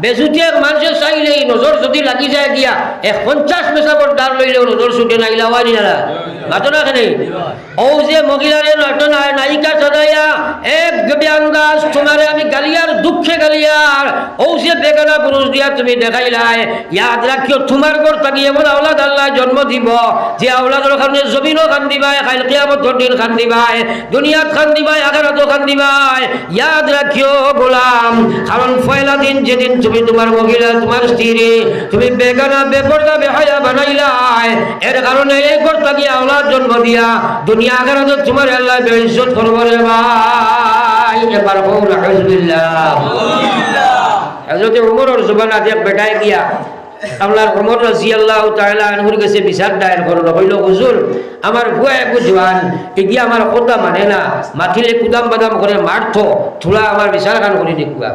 বেজুতি এক মানুষের চাইলে এই নজর যদি লাগি যায় দিয়া এক পঞ্চাশ মেসাবর দাঁড় লইলেও নজর ছুটে না ওয়াই না মাতো না কেন? ও যে নটনা নায়িকা সাজাইয়া এক তোমারে আমি গালিয়ার দুঃখে গালিয়ার বেগানা পুরুষ দিয়া তুমি দেখাইলাই ইয়াদ রাখিও তোমার এমন আওলাদ আল্লাহ জন্ম দিব যে আওলাদের কারণে জমিনও খান দিবাই খাইল কিয়ামত দিন খান দিবাই দুনিয়াত ইয়াদ রাখিও গোলাম কারণ দিন যেদিন তুমি তোমার মহিলা তোমার স্ত্রী তুমি বেগানা বেপরদা বেহায়া বানাইলাই এর কারণে এই ঘর থাকি আওলাদ জন্ম দিয়া দুনিয়া আখারাত তোমার আল্লাহ বেইজ্জত করব রে ভাই। এবার হোক আলহামদুলিল্লাহ হজরত উমরের জবান আজ বেটায় গিয়া আপনার উমর রাজি আল্লাহ তাআলা আনহুর কাছে বিচার দায়ের করল। হইল, হুজুর, আমার ভুয়া এক এগিয়ে আমার কথা মানে না মাটিলে কুদাম বাদাম করে মারতো থোড়া আমার বিচার খান করে দেখুয়া।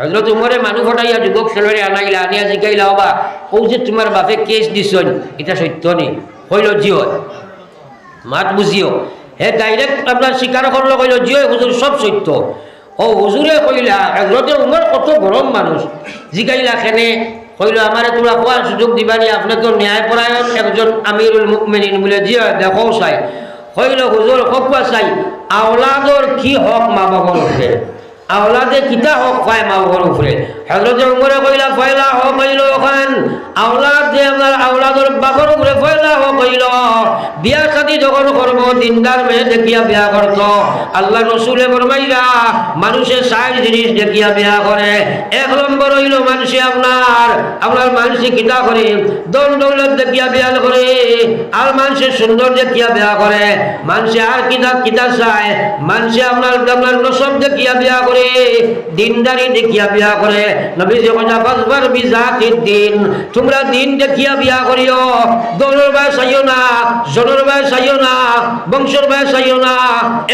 হজরত উমরে মানুষ ফটাইয়া যুবক ছেলেরে আনাইলা, আনিয়া জিকাইলা হবা ও যে তোমার বাপে কেস দিছন, এটা সত্য নেই হইল জিও মাত বুঝিও। হে ডাইরেক্ট আপনার স্বীকার করল কইল জিও হুজুর সব সত্য। ও হুজুরে কইলা হজরতে উমর কত গরম মানুষ জিগাইলা খেনে কইল আমারে তোমরা কোয়ার সুযোগ দিবানি আপনাকে ন্যায়পরায়ণ একজন আমিরুল মুকমিনিন বলে জিও দেখো চাই। কইল হুজুর হকুয়া চাই আওলাদর কি হক মা বাবার উপরে আওলাদে কিতা হক পায় মা বাবার উপরে হজরত উমরে কইলা, ফয়লা আওলাদ যে আমার আওলাদর বাবার উপরে ফয়লা কইল। বিয়া শাদি যখন করব, দিনদার মেয়ে দেখিয়া বিয়া করত। আল্লাহ রসুলে ফরমাইলা, মানুষের সাইজ জিনিস দেখিয়া বিয়া করে। এক নম্বর হইল মানুষে আপনার আপনার মানুষে কিতা করে? দল দৌলত দেখিয়া বিয়া করে। আর মানুষের সুন্দর দেখিয়া বিয়া করে। মানুষে আর কিতা কিতা চায়? মানুষে আপনার আপনার নসব দেখিয়া বিয়া করে। দিনদারি দেখিয়া বিয়া করে। তোমরা দিন দেখিয়া বিয়া করিও। চাইও না জনের চাইও না চাইও না।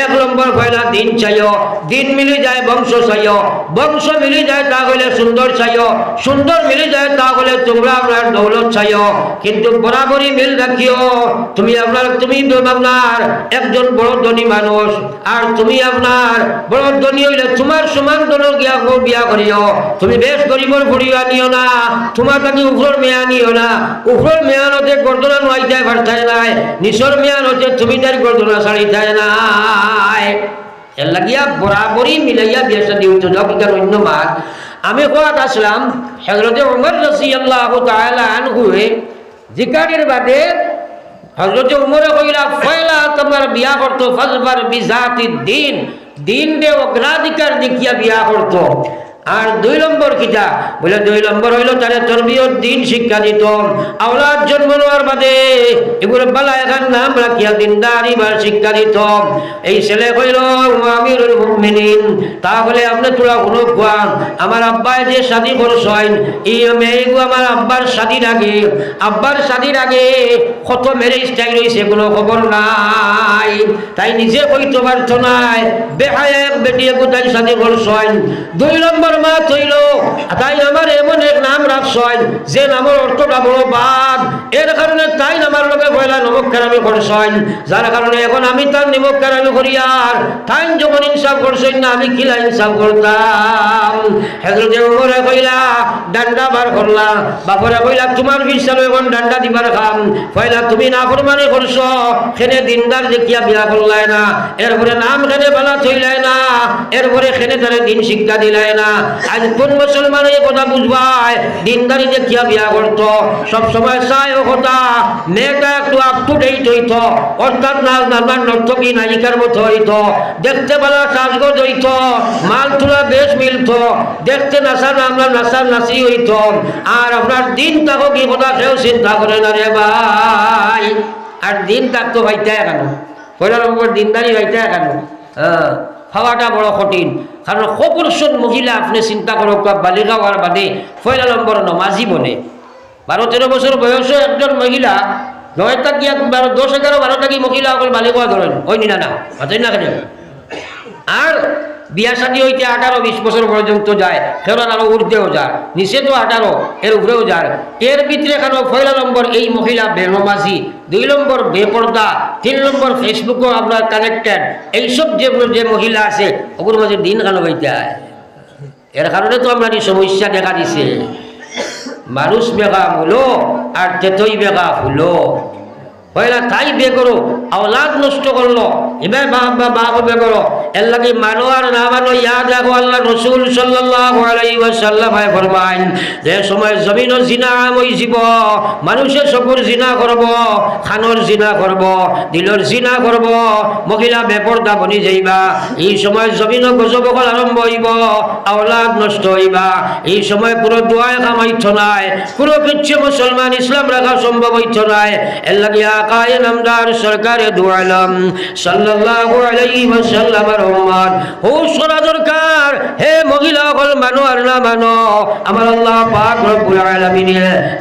এক নম্বর দিন চাইও, দিন যায় বংশ চাইও, বংশ যায় তা সুন্দর চাইও, সুন্দর যায় তা হলে তোমরা আপনার দৌলত চাইও। কিন্তু বরাবরই মিল রাখিও, তুমি আপনার তুমি আপনার একজন বড় ধনী মানুষ, আর তুমি আপনার বড় ধনী হইলে তোমার সমান গিয়া বিয়া করিও। তুমি বেশ গরিবর ফুড়িও আনিও না, তোমার তাকে উপর মেয়া নিও না। উপর মেয়ান হতে গর্দনা নোয়াইতে পারতাই নাই। নিচর মেয়ান হতে তুমি তার গর্দনা ছাড়িতাই নাই। এর লাগিয়া বরাবরই মিলাইয়া বিয়া শাদী হইতো যাও কিকার অন্য মাক। আমি কোয়াত আসলাম হজরতে উমর রসি আল্লাহ তাআলা আনহুয়ে জিকারের বাদে হজরতে উমরে কইলা ফয়লা তোমার বিয়া করতো ফজবার বিজাতি দিন। দিন দে অগ্রাধিকার দেখিয়া বিয়া করতো আর দুই নম্বর কিতা বলে দুই নম্বর হইল তারে তরবিয়ত, দিন, শিক্ষা দিত। আওলাদ জন্ম নেওয়ার বাদে এগুলো বালা এখান নাম রাখিয়া দিনদারি বার শিক্ষা দিত। এই ছেলে কইল আমিরুল মুমিনিন। তাহলে আপনি তোরা কোনো কোয়া আমার আব্বাই যে শাদি করছেন এই মেয়েগু আমার আব্বার শাদির আগে, আব্বার শাদির আগে কত মেরে স্টাইল রয়েছে কোনো খবর নাই। তাই নিজে কইতে পারতো নাই, বেহায় বেটি তাই শাদি করছেন? দুই নম্বর মা তাই আমার এমন এক নাম রাখছেন যে নামের অর্থটা বড় বাদ এর কারণে তাই লোকে পয়লা যার কারণে এখন আমি তার করি আর? তাই যখন ইনসাফ না, আমি কিলা ইনসাফ করতাম। কইলা, ডান্ডা বার করলা। বাপরে কইলা, তোমার বিশ্বাস এখন ডান্ডা দিবার খাম কইলা, তুমি না ফরমানি করছ খেনে দিনদার দেখিয়া বিয়া করলাই না? এরপরে নাম খেনে বালা থইলাই না? এরপরে খেনে তারে দিন শিক্ষা দিলাই না। আজ কোন মুসলমান এই কথা বুঝবাই দিনদারি দেখিয়া বিয়া করত? সব সময় চাই ও কথা। মেয়েটা একটু আপ টু ডেট হইত। অর্থাৎ না নানান নর্তকী নায়িকার মতো হইত। দেখতে বেলা সাজগোজ হইত। মাল তুলা বেশ মিলত। দেখতে নাচা আমরা নাচার নাচি হইত। আর আপনার দিন তাকে কি কথা কেউ চিন্তা করে না রে ভাই। আর দিন থাকতো ভাইতে কেন পয়লা নম্বর দিনদারি ভাইতে কেন হ্যাঁ। খাওয়াটা বড় কঠিন। কারণ সপুরুষন মহিলা আপনি চিন্তা করুক বা বালিকা হওয়ার বাদে পয়লা নম্বর নমাজি বনে। বারো তেরো বছর বয়সে একজন মহিলা, নয় গিয়া বারো দশ এগারো বারো কি মহিলা অকল বালিকা ধরেন ওই নিনা না না আর বিয়া শাদী হইতে আঠারো বিশ বছর পর্যন্ত যায় ফেরান আরও উর্ধেও যায় নিচে তো আঠারো, এর উপরেও যায়। এর ভিতরে কেন পয়লা নম্বর এই মহিলা বেনমাজি দুই নম্বর বেপর্দা, তিন নম্বর ফেসবুকও আপনার কানেক্টেড এইসব যে যে মহিলা আছে ওগুলোর মাঝে দিন কেন হইতে এর কারণে তো আমরা সমস্যা দেখা দিছে। মানুষ বেগা হলো আর তেতই বেগা হলো হইলা তাই বে করো, আওলাদ নষ্ট করল এবার বাপ বা বাপ বে করো এর লাগে মানো আর না মানো, ইয়াদ রাখো আল্লাহ রসুল সাল্লাল্লাহু আলাইহি ওয়াসাল্লাম ফরমাইন। যে সময় জমিন জিনা মই জীব মানুষে চকুর জিনা করব, খানোর জিনা করব, দিলর জিনা করব, মহিলা বেপরদা বনি যাইবা। এই সময় জমিন গজবকল আরম্ভ হইব, আওলাদ নষ্ট হইবা। এই সময় পুরো দোয়ায় কামাইছ নাই পুরো কিচ্ছু মুসলমান ইসলাম রাখা সম্ভব হইছ নাই লাগিয়া আকায় নামদার সরকারে দোয়ালাম সাল্লাল্লাহু আলাইহি ওয়াসাল্লামের উম্মত হুশ করা দরকার, হে মহিলা সকল মানো আর না মানো, আমার আল্লাহ পাক রব্বুল আলামিন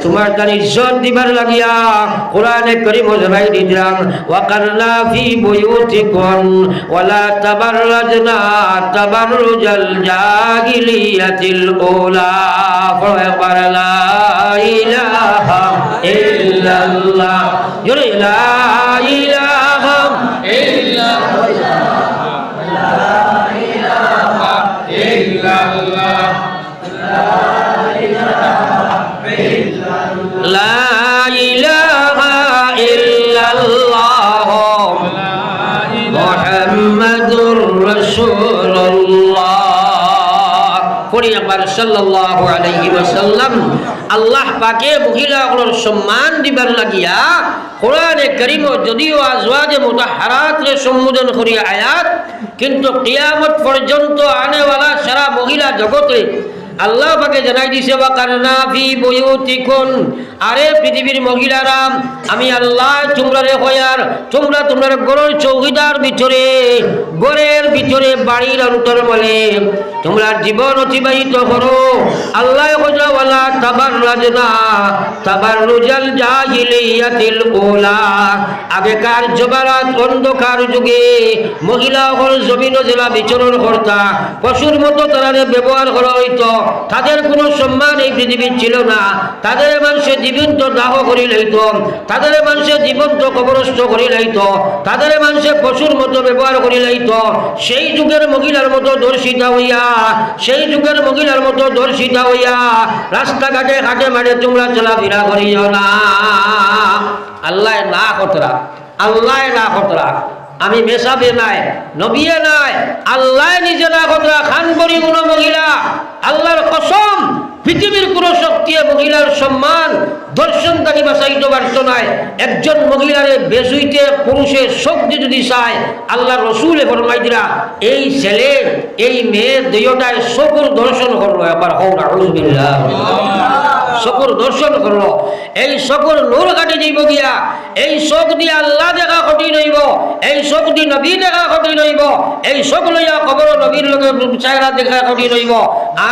তোমার তার ইজ্জত দিবার লাগিয়া কোরআনে কারীম জানাই দিলাম ওয়াকারনা ফি বুয়ুতিকুম, ওয়ালা তাবাররাজনা তাবাররুজাল জাহিলিয়াতিল উলা ফায়াবার লা ইলাহা ইল্লাল্লাহ জোরে মুহাম্মাদুর রাসূলুল্লাহ। পড়ি একবার, সাল্লাল্লাহু আলাইহি ওয়াসাল্লাম। আল্লাহ পাকে মহিলাগুলোর সম্মান দিবার লাগিয়া কোরআনে করিম যদিও আজওয়াজে মুতাহারাত রে সম্বোধন করি আয়াত, কিন্তু কিয়ামত পর্যন্ত আনেওয়ালা সারা মহিলা জগতে আল্লাহ পাকে জানাই দিছে বা কারনা ফি বুয়ুতিকুন। আরে পৃথিবীর মহিলারা, আমি আল্লাহ তোমরারে হয়ার, তোমরা তোমার গরের চৌকিদার ভিতরে, গরের ভিতরে বাড়ির অন্তর বলে, তোমরা জীবন অতিবাহিত করো। আল্লাহ ওয়ালা তাবার রাজনা তাবার রুজাল জাহিলিয়াতিল উলা। আগেকার জবারাত অন্ধকার যুগে মহিলা হল জমিন জেলা বিচরণ কর্তা, পশুর মতো তারা ব্যবহার করা হইতো। তাদের কোনো সম্মান এই পৃথিবীর ছিল না। তাদের মানুষে জীবন্ত দাহ করি লইত। তাদের মানুষে জীবন্ত কবরস্থ করি লইত। তাদের মানুষে পশুর মতো ব্যবহার করি লইত। সেই যুগের মহিলার মতো দর্শিতা হইয়া, সেই যুগের মহিলার মতো দর্শিতা হইয়া, রাস্তাঘাটে ঘাটে মাঠে তোমরা চলাফেরা করিও না। আল্লাহ না কতরা আল্লাহ না কতরা আমি মেশাবে নাই, নবিয়ে নাই, আল্লাহ নিজে না কতরা খান করি কোনো মহিলা, আল্লাহর কসম, পৃথিবীর কোনো শক্তি মহিলার সম্মান দর্শন তাকে বাঁচাইতে পারত নাই। একজন মহিলারে বেজুইতে পুরুষের শক্তি যদি চায় আল্লাহ রসুল ফরমাই দিলা, এই ছেলে, এই মেয়ে দুইটায় শকুর দর্শন করল এবার হৌ না শকুর দর্শন করল এই শকুর নূর কাটি যাইব গিয়া। এই শোক দিয়ে আল্লাহ দেখা কঠিন হইব এই শোক দিয়ে নবী দেখা কঠিন হইব এই শোক লইয়া কবর নবীর লোকের চেহারা দেখা কঠিন হইব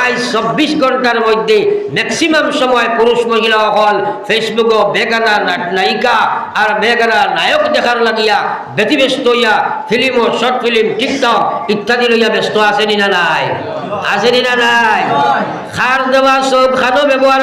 আজ চব্বিশ ঘণ্টার মধ্যে ম্যাক্সিমাম সময় পুরুষ মহিলা সকল ফেসবুক বেগানা নায়িকা আর বেগানা নায়ক দেখার লাগিয়া ব্যতিব্যস্ত হইয়া ফিল্ম শর্ট ফিল্ম টিকটক ইত্যাদি লইয়া ব্যস্ত আছেনি না নাই? আছেনি না নাই? খার দেওয়া সব খানো ব্যবহার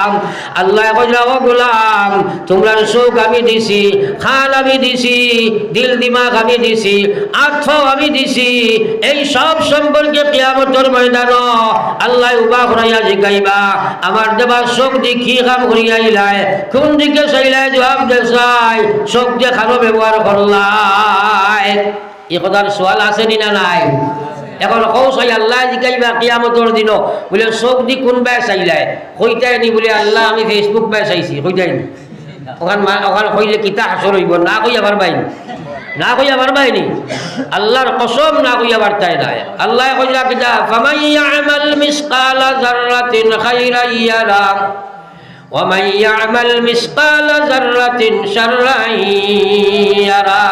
গোলাম। আল্লাহ কইরাও গোলাম, তোমরা সুখ আমি দিছি, খাল আমি দিছি, দিল দিমাগ আমি দিছি, আর্থ আমি দিছি, এই সব সম্পর্কে কিয়ামতের ময়দান আল্লাহ উবা ঘুরাইয়া জিগাইবা। আমার দেবা চোখ দি কি কাম করিয়াইলাই কোন দিকে চাইলাই জবাব দে চাই চোখ দিয়ে খানো ব্যবহার করলাই এ কথার সোয়াল আছে নি না নাই? এখন কৌশাই আল্লাহ জিকাইবা কিয়ামতর দিন বলে চোখ দি কোনবাই চাইলাই কইতাই নি বলে আল্লাহ আমি ফেসবুক বাই চাইছি কইতাই নি ওখান মা- ওখান কইলে কিতা হাসর হইব না কইয়া পারবাই নি না কইয়া পারবাই নি আল্লাহর কসম না কইয়া পারতাই নাই আল্লাহ কইলা কিতা ফামান ইয়ামাল মিসকালা যাররাতিন খাইরান ইয়ারা ومن يعمل مثقال ذرة شرا يرى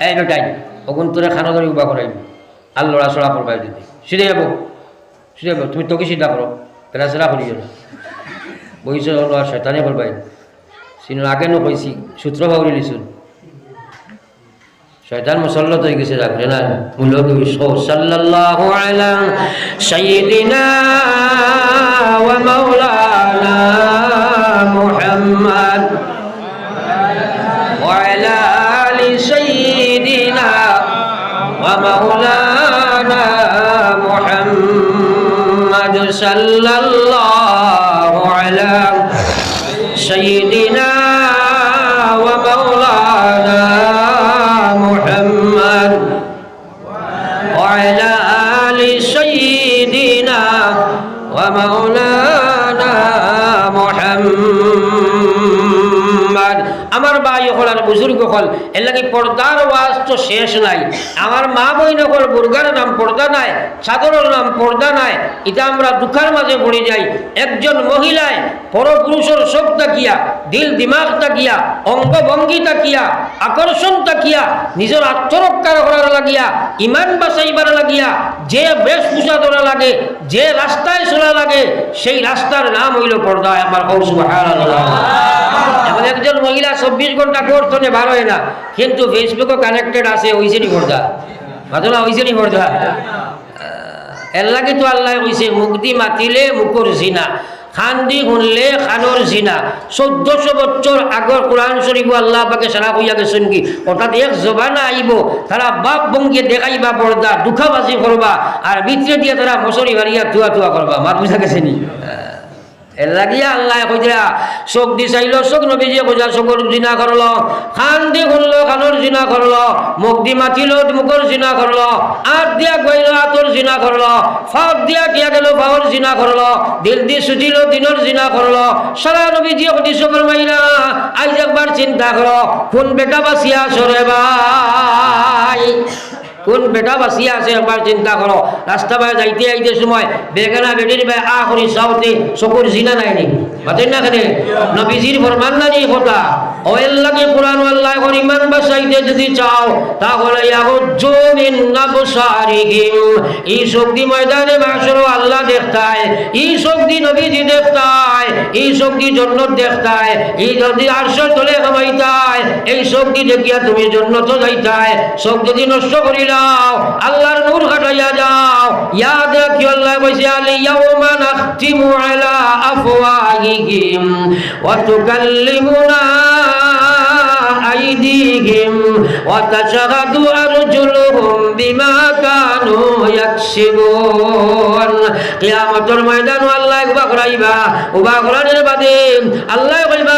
এই বেটাই অগুন তোরে খানা ধরে উবা করাইবি আল্লাহ রাসড়া করবাই দিদি সিধে যাবো সিধে যাবো তুমি তোকে সিধা করো পেরাসেরা করিও না বইছে হলো আর শয়তানে করবাই সিনোর আগে নো কইছি সূত্র ভাবলি লিছুন শয়তান মুসল্লত হয়ে গেছে রাখলে না মূল্য সাল্লাল্লাহু আলা সাইয়্যিদিনা ওয়া মাওলানা মুহাম্মদ وعلى آل سيدنا ومولانا صلى الله على سيدنا ومولانا محمد وعلى آل سيدنا ومولانا محمد আমার ভাই হল আর বুজুর্গ হল এর লাগে পর্দার ওয়াজ তো শেষ নাই। আমার মা বইন হল বুর্গার নাম পর্দা নাই চাদরের নাম পর্দা নাই। এটা আমরা দুঃখের মাঝে পড়ে যাই। একজন মহিলায় পরপুরুষের সব তাকিয়া, দিল দিমাগ তাকিয়া, অঙ্গভঙ্গি তাকিয়া, আকর্ষণ তাকিয়া, নিজের আত্মরক্ষা করার লাগিয়া, ইমান বাঁচাইবার লাগিয়া, যে বেশভূষা ধরা লাগে, যে রাস্তায় চলা লাগে, সেই রাস্তার নাম হইল পর্দা। আমার কৌশল একজন মহিলা চব্বিশ ঘণ্টা করতনে ভালো হয় না। কিন্তু ফেসবুকও কানেক্টেড আছে ওইসেরই পর্দা না ওইসেরই পর্দা এর লাগে তো আল্লাহ কইছে মুক্তি মাতিলে মুখর জিনা খান্দি শুনলে খানোর জিনা। চোদ্দশো বছর আগর কোরআন শরীফ আল্লাহ পাকে সারা কইয়া গেছেন কি, অর্থাৎ এক জবানা আইব, তারা বাপ বঙ্গে দেখাইবা পর্দা দুঃখাবাজি করবা, আর ভিতরে দিয়ে তারা মশরি বাড়িয়া থুয়া থুয়া করবা। মার বুঝা গেছে নি? এর আল্লাহ কইরা চোখ দি চাইল চোখ নবীজিয়ে কইরা চোখর জিনা করল খান দি শুনল খানোর জিনা করল মুখ দি মাতিল মুখর জিনা করল আট দিয়া গইল আতর জিনা করল ফাঁক দিয়া দিয়া গেল ফাওয়ার জিনা করল দিল দি সুজিল দিনর জিনা করল সারা নবীজিয়ে কইটি চোখর মাইলা আইজ একবার চিন্তা কর বেটা কোন বেটা বাসিয়া আছে একবার চিন্তা করো রাস্তা বাই যাইতে আইতে সময়, বেগানা বেটির বাই আ করি চাওতে চকুর জিনা নাই নি বাতেন না কেনে? নবীজির ফরমান না নি কথা। ও আল্লাহকে কোরআন আল্লাহ করে ইমান বাসাইতে যদি চাও, তাহলে ইয়াগুজ্জু মিন আবসারিহিম এই শক্তি ময়দানে মাশর আল্লাহ দেখতায় এই শক্তি নবীজি দেখতায় এই শক্তি জন্নত দেখতায় এই যদি আরশের তলে কামাইতায় এই শক্তি দেখিয়া তুমি জন্নত যাইতায় শোক যদি নষ্ট করিলাও আল্লাহর নূর হাটাইয়া যাও। ইয়াদ রাখি আল্লাহ কইছে আলি ইয়াউমা নাখতিমু আলা আফওয়াহিহিম ওয়া তুকাল্লিমুনা আইদিহিম ওয়া তাশহাদু আরজুলুহুম বিমা কানু ইয়াকসিবুন। কিয়ামতের ময়দান আল্লাহ একবার করাইবা উবা করানোর বাদে আল্লাহ কইবা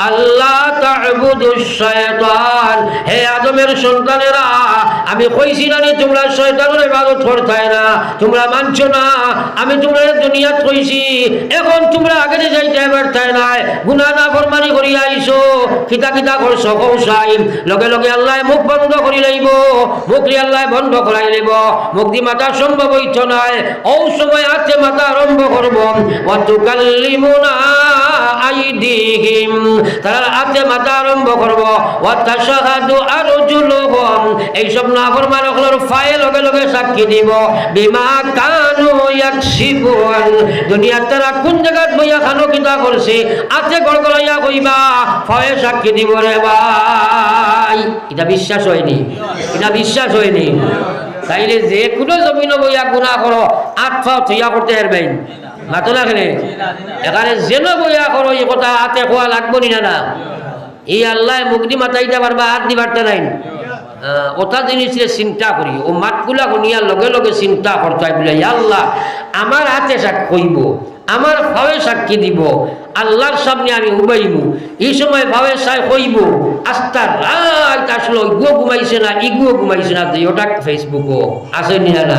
আল্লাহ হে আদমের সন্তানেরা আমি কইছি না নি তোমরা শয়তানের ইবাদত করতাই না, তোমরা মানছো না। আমি তোমরা দুনিয়াত কইছি, এখন তোমরা আগে যাইতে পারতাই নাই, গুনাহ না ফরমানি করি আইছো কিতা কিতা করছ কৌসাই লগে লগে আল্লাহ মুখ বন্ধ করি লাইব, মুখ আল্লাহ বন্ধ করাই লাইব। মুখ দি মাথা সম্ভব হইতো নাই ও সময় আছে মাথা আরম্ভ করব। ওয়াতুকাল্লিমুনা আইদিহিম তারা হাতে মাথা আরম্ভ করব। ওয়াতাশাহাদু আরজুলুহুম। এই সব না ফরমান হলোর ফায়ে লগে লগে সাক্ষী দিব। বিমা কানু ইয়াকসিবুন দুনিয়ার তারা কোন জায়গাত বইয়া খানো কিতা করছে? আছে গড়গড়াইয়া কইবা ফায়ে সাক্ষী দিব রে ভাই। এটা বিশ্বাস হয়নি। এটা বিশ্বাস হয়নি। তাইলে যে কোনো জমিন বইয়া গুণা করো। আট ফাও থইয়া করতে পারবেন। মাতো না খেলে এখানে যেন বইয়া করো, এই কথা হাতে খোয়া লাগবো নি না এই আল্লাহ মুগদি মাতাইতে পারবা, হাত দিবারতে নাই। ওটা জিনিসে চিন্তা করি, ও মাতগুলা শুনিয়ার লগে লগে চিন্তা করতে বলে, "ইয়া আল্লাহ, আমার হাতে সাক্ষী কইব আমার ভাবে সাক্ষী দিব, আল্লাহর সামনে আমি উবাইব এই সময় ভাবে সাই কইব আস্তা রাত আসলো, ইগুও ঘুমাইছে না, ইগুও ঘুমাইছে না ওটা ফেসবুকও আছে নিনা? না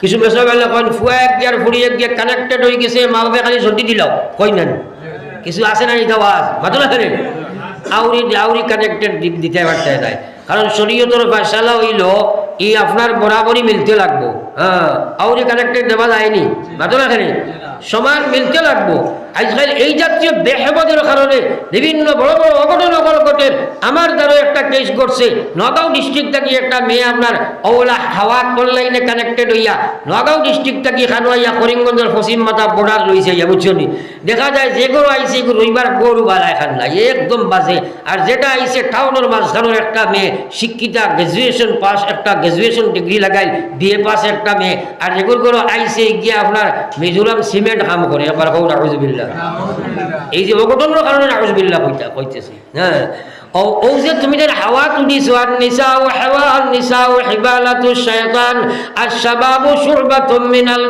কিছু বেচা বেলে কইন ফুয়া এক গিয়ার ফুড়ি এক গিয়ার কানেক্টেড হয়ে গেছে মা বাপে খালি সর্দি দিল কই না কিছু আছে না এটা আওয়াজ মাতো না আউরি আউরি কানেক্টেড দিতে পারতে যায়। কারণ শরীয়তর ফাঁসালা হইল ই আপনার বরাবরই মিলতে লাগবো। আউরি কানেক্টেড দেওয়া যায়নি। মাতো সমান মিলতে লাগবো। আজকাল এই কারণে বিভিন্ন বড় বড় আমার একটা কেস নগাঁও ডিস্ট্রিক্ট একটা মেয়ে আপনার হাওয়া কানেক্টেড হইয়া নগাঁও করিমগঞ্জের পশ্চিম মাথা বর্ডার লইছে ইয়া বুঝছ নি? দেখা যায় যে গরু আইসে রবিবার গরু বালা এখান নাই। একদম বাজে। আর যেটা আইসে টাউনের মাঝখানের একটা মেয়ে শিক্ষিতা গ্রাজুয়েশন পাস একটা গ্রাজুয়েশন ডিগ্রি লাগাই বিএ পাস একটা মেয়ে। আর যেগুলো গরু আইসে গিয়ে আপনার মিজোরাম সিমেন্ট কাম করে। একবার কৌ রাহুজবিল্লা এই যে অঘটনের কারণে রাহুজবিল্লা কইতা কইতেছি। হ্যাঁ। ও যে তুমি হাওয়া তুলিছো আর নিসা ও হাওয়া আর ও শয়তান আর সুরবা তুমিনাল